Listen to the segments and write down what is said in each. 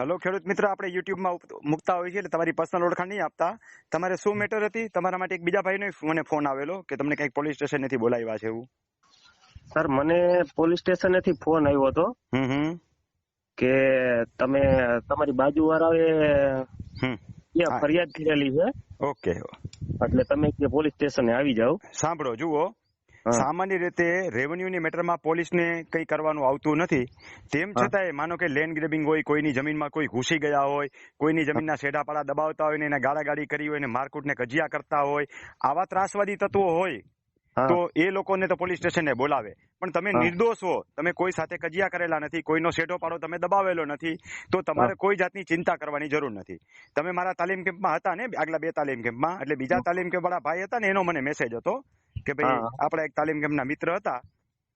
Hello ખેડૂત મિત્ર આપણે યુટ્યુબમાં મૂકતા હોય છે એટલે તમારી પર્સનલ ઓળખાણ નહીં આપતા. તમારે શું મેટર હતી? તમારા માટે એક બીજા ભાઈનો મને ફોન આવેલો કે તમને કંઈક પોલીસ સ્ટેશનેથી બોલાવ્યા છે એવું. સર મને પોલીસ સ્ટેશનેથી ફોન આવ્યો હતો કે તમે તમારી બાજુવાળાએ હમ. ફરિયાદ કરેલી છે. ઓકે. એટલે તમે પોલીસ સ્ટેશને આવી જાઓ. સાંભળો જુઓ. સામાન્ય રીતે રેવન્યુની મેટરમાં પોલીસને કંઈ કરવાનું આવતું નથી. તેમ છતાંય માનો કે લેન્ડ ગ્રેબિંગ હોય કોઈની જમીનમાં કોઈ ઘૂસી ગયા હોય કોઈની જમીનના શેઢાપાડા દબાવતા હોય ને એને ગાળાગાળી કરી હોય ને મારકૂટને કજિયા કરતા હોય આવા ત્રાસવાદી તત્વો હોય તો એ લોકોને તો પોલીસ સ્ટેશને બોલાવે. પણ તમે નિર્દોષ હો તમે કોઈ સાથે કજિયા કરેલા નથી કોઈનો શેઢો પાડો તમે દબાવેલો નથી તો તમારે કોઈ જાતની ચિંતા કરવાની જરૂર નથી. તમે મારા તાલીમ કેમ્પમાં હતા ને આગલા બે તાલીમ કેમ્પમાં એટલે બીજા તાલીમ કેમ્પ વાળા ભાઈ હતા ને એનો મને મેસેજ હતો. કે ભાઈ આપણા એક તાલીમ કેમ્પના મિત્ર હતા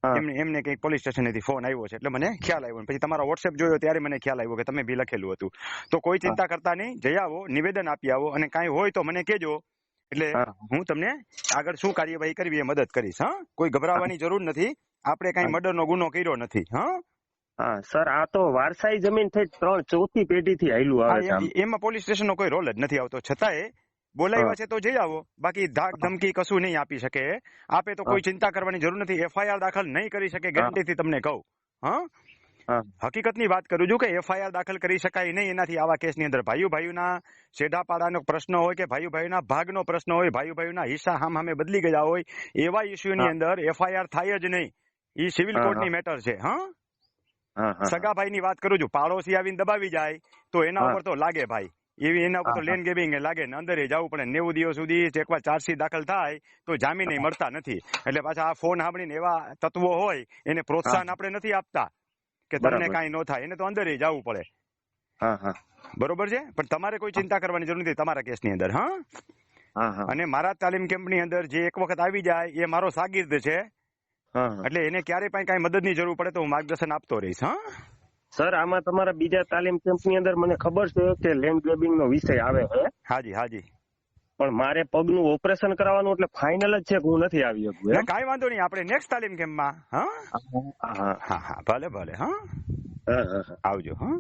એમને એમને કંઈક પોલીસ સ્ટેશનેથી ફોન આવ્યો છે. એટલે મને ખ્યાલ આવ્યો પછી તમારા વોટ્સએપ જોયો ત્યારે મને ખ્યાલ આવ્યો કે તમે બી લખેલું હતું. તો કોઈ ચિંતા કરતા નહીં જઈ આવો નિવેદન આપી આવો અને કાંઈ હોય તો મને કહેજો. એટલે હું. તમને આગળ શું કાર્યવાહી કરવી એ મદદ કરીશ હા? કોઈ ગભરાવાની જરૂર નથી. આપણે કઈ મર્ડર નો ગુનો કર્યો નથી હા? હા સર આ તો વારસાઈ જમીન થઈ ત્રણ ચોથી પેઢીથી હાલ્યું હા, આવે છે એમાં પોલીસ સ્ટેશનનો કોઈ રોલ જ નથી આવતો. છતાંય બોલાવ્યા છે તો જઈ આવો. બાકી ધાક ધમકી કશું નહીં આપી શકે. આપે તો કોઈ ચિંતા કરવાની જરૂર નથી. એફઆઈઆર દાખલ નહીં કરી શકે ગેરંટીથી તમને કહું. હા. હકીકતની વાત કરું છું કે એફઆઈઆર દાખલ કરી શકાય નહીં એનાથી આવા કેસની અંદર. ભાઈઓ ભાઈઓના શેઢાપાડાનો પ્રશ્ન હોય કે ભાઈઓ ભાઈઓના ભાગનો પ્રશ્ન હોય ભાઈઓ ભાઈઓના હિસ્સા હામ હામે બદલી ગયા હોય એવા ઇસ્યુની ની અંદર એફઆઈઆર થાય જ નહીં. એ સિવિલ કોર્ટ કોર્ટની મેટર છે હા? સગા ભાઈ ની વાત કરું છું. પાડોશી આવીને દબાવી જાય તો એના ઉપર તો લાગે ભાઈ. એવી એના ઉપર લેન ગેબિંગ લાગે ને અંદર જવું પડે નેવું દિવસ સુધી એકવાર ચાર્જશીટ દાખલ થાય તો જામીન મળતા નથી. એટલે પાછા આ ફોન સાંભળીને એવા તત્વો હોય એને પ્રોત્સાહન આપણે નથી આપતા કે તમને કાંઈ ન થાય. એને તો અંદર જવું પડે. હા હા. બરોબર છે? પણ તમારે કોઈ ચિંતા કરવાની જરૂર નથી તમારા કેસની અંદર હા? અને મારા તાલીમ કેમ્પની અંદર જે એક વખત આવી જાય એ મારો શાગીર્દ છે. એટલે એને ક્યારે પણ કાંઈ મદદની જરૂર પડે તો હું માર્ગદર્શન આપતો રહીશ હા? સર આમાં તમારા બીજા તાલીમ કેમ્પની અંદર મને ખબર છે કે લેન્ડ ગ્રેબિંગ નો વિષય આવે છે. હાજી હાજી. પણ મારે પગનું ઓપરેશન કરાવવાનું એટલે ફાઇનલ જ છે કે હું નથી આવી શકું કાંઈ વાંધો નહીં આપણે નેક્સ્ટ તાલીમ કેમ્પમાં હા? હા હા. હા હા ભલે ભલે હા હા હા. આવજો હા?